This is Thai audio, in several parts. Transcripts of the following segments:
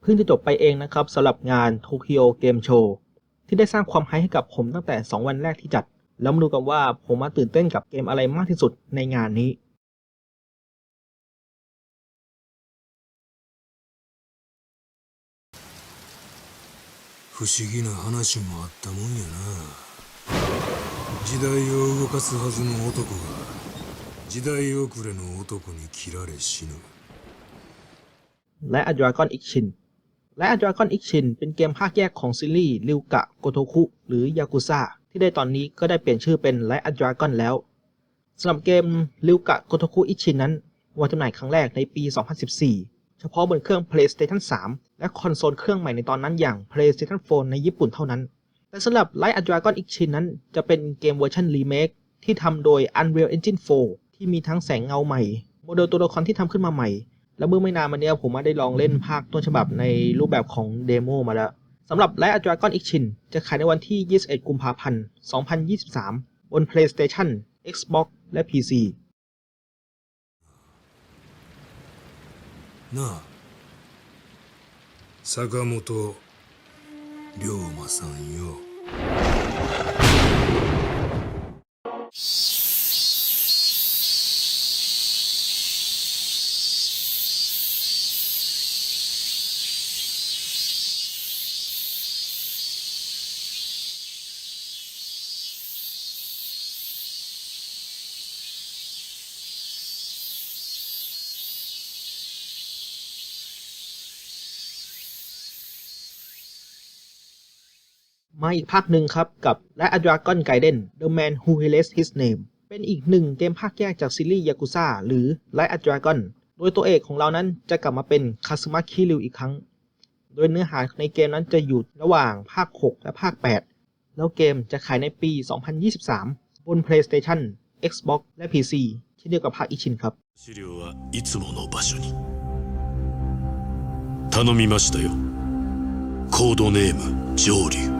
เพิ่งจะจบไปเองนะครับสำหรับงาน Tokyo Game Show ที่ได้สร้างความไฮให้กับผมตั้งแต่ 2 วันแรกที่จัด แล้วมาดูกันว่าผมมาตื่นเต้นกับเกมอะไรมากที่สุดในงานนี้ 不思議な話もあったもんやな時代を動かすはずの男が時代遅れの男に切られ死ぬ และ A Dragon X Shin และ Dragon X Shin เป็นเกมภาคแยกของซีรีส์ริวกะโกโทคุหรือยากุซ่าที่ได้ตอนนี้ก็ได้เปลี่ยนชื่อเป็นและ A Dragon แล้วสำหรับเกมริวกะโกโทคุ X Shin นั้นวางจำหน่ายครั้งแรกในปี 2014 เฉพาะบนเครื่อง PlayStation 3 และคอนโซลเครื่องใหม่ในตอนนั้นอย่าง PlayStation 4 ในญี่ปุ่นเท่านั้นแต่สำหรับ Light a Dragon X Shin นั้น จะเป็นเกมเวอร์ชันรีเมคที่ทำโดย Unreal Engine 4 ที่มีทั้งแสงเงาใหม่ โมเดลตัวละครที่ทำขึ้นมาใหม่ แล้วเมื่อไม่นานมาเนี้ยผมมาได้ลองเล่นภาคต้นฉบับในรูปแบบของเดโมมาแล้วสำหรับ Light a Dragon X Shin จะขายในวันที่ 21 กุมภาพันธ์ 2023 บน PlayStation Xbox และ PC なあ坂本龍馬さんよ มาอีกภาคหนึ่งครับ กับ และ A Dragon Gaiden The Man Who Erased His Name เป็นอีกหนึ่งเกมภาคแยกจากซีรีส์ยากุซ่าหรือ และ A Dragon โดยตัวเอกของเรานั้นจะกลับมาเป็นคาซึมะคิริวอีกครั้ง โดยเนื้อหาในเกมนั้นจะอยู่ระหว่างภาค 6 และภาค 8 แล้วเกมจะขายในปี 2023 บน PlayStation Xbox และ PC เช่นเดียวกับภาคอิชินครับ 資料はいつもの場所に頼みましたよコードネーム上流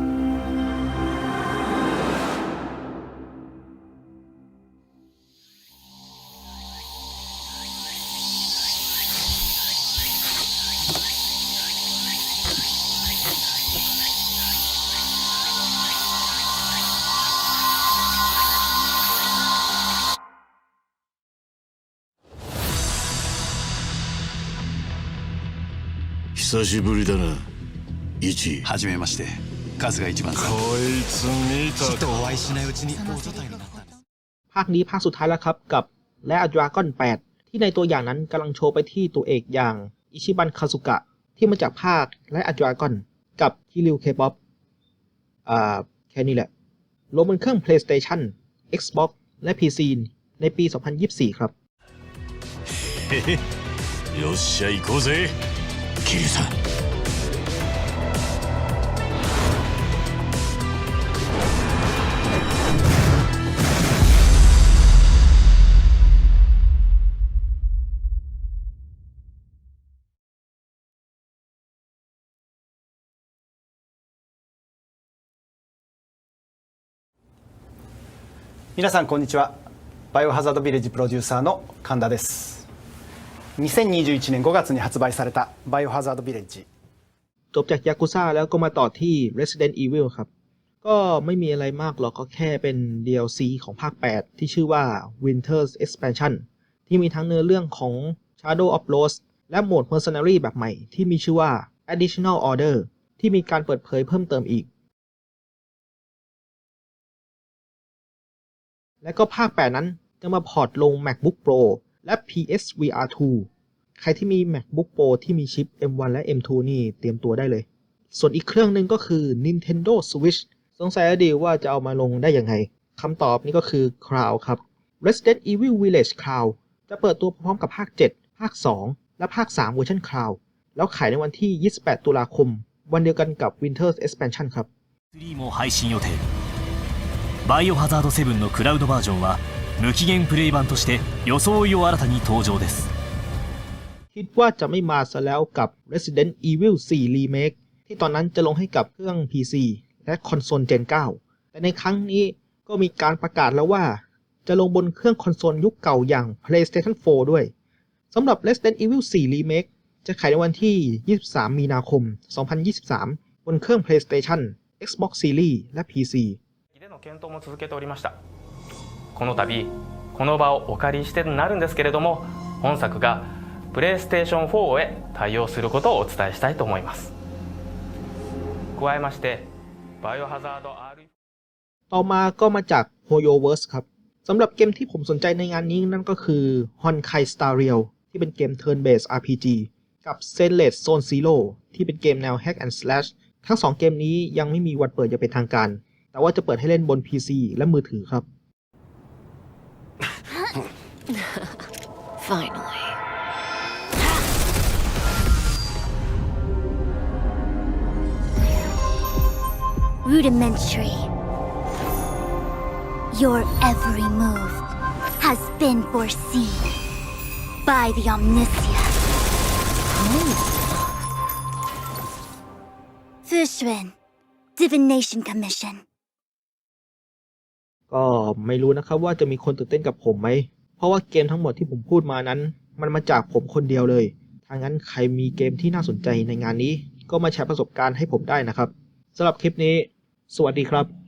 久しぶりだな一はじめましてカズが一番さんこいつ見きっとお会いしないうちに大所帯になったんです ภาคนี้ภาคสุดท้ายแล้วครับกับและ A Dragon 8 ที่ในตัวอย่างนั้นกำลังโชว์ไปที่ตัวเอกอย่างอิชิบันคาสุกะที่มาจากภาคและ A Dragon กับคิริวเคป๊อปอ่าแค่นี้แหละลงบนเครื่อง PlayStation Xbox และ PC ในปี 2024 ครับ よっしゃ行こうぜ キリさ。ん皆さんこんにちは。バイオハザードビレッジプロデューサーの神田です。2021年5月に発売されたバイオハザードビレッジ จบจากยากุซ่าแล้วก็มาต่อที่ Resident Evil ครับ ก็ไม่มีอะไรมากหรอกก็แค่เป็น DLC ของภาค 8 ที่ชื่อว่า Winter's Expansion ที่มีทั้งเนื้อเรื่องของ Shadow of Rose และโหมด Mercenary แบบใหม่ที่มีชื่อว่า Additional Order ที่มีการเปิดเผยเพิ่มเติมอีก และก็ภาค 8 นั้นจะมาพอร์ตลง MacBook Pro และ PSVR 2 ใครที่มี MacBook Pro ที่มีชิป M1 และ M2 นี่เตรียมตัวได้เลย ส่วนอีกเครื่องหนึ่งก็คือ Nintendo Switch สงสัยอดีว่าจะเอามาลงได้ยังไง คำตอบนี่ก็คือ Cloud ครับ Resident Evil Village Cloud จะเปิดตัวพร้อมกับภาค 7 ภาค 2 และภาค 3 เวอร์ชัน Cloud แล้วขายในวันที่ 28 ตุลาคม วันเดียวกันกับ Winter's Expansion ครับ 3も配信予定バイオハザード7のクラウドバージョンは 無期限プレイ版として装いを新たに登場です คิดว่าจะไม่มาซะแล้วกับ Resident Evil 4 Remake ที่ตอนนั้นจะลงให้กับเครื่อง PC และคอนโซล Gen 9 แต่ในครั้งนี้ก็มีการประกาศแล้วว่า จะลงบนเครื่องคอนโซลยุคเก่าอย่าง PlayStation 4 ด้วยสำหรับ Resident Evil 4 Remake จะขายในวันที่ 23 มีนาคม 2023 บนเครื่อง PlayStation Xbox Series และ PC での検討も続けておりました この度この場をお借りしてなるんですけれども本作がプレイステーション4へ対応することをお伝えしたいと思います加えましてバイオハザード R ต่อมาก็มาจาก HoYoverse ครับสำหรับเกมที่ผมสนใจในงานนี้นั่นก็คือ Honkai Star Rail ที่เป็นเกม Turn Based RPG กับ s e n l e s s Zone Zero ที่เป็นเกมแนว Hack and Slash ทั้งสองเกมนี้ยังไม่มีวันเปิดอย่างเป็นทางการ แต่ว่าจะเปิดให้เล่นบน PC และมือถือครับ Finally. Rudimentary. Your every move has been foreseen by the Omniscient. Fushun, Divination Commission. ก็ไม่รู้นะครับว่าจะมีคนตื่นเต้นกับผมไหม เพราะว่าเกมทั้งหมดที่ผมพูดมานั้น มันมาจากผมคนเดียวเลยทางนั้นใครมีเกมที่น่าสนใจในงานนี้ ก็มาแชร์ประสบการณ์ให้ผมได้นะครับสำหรับคลิปนี้ สวัสดีครับ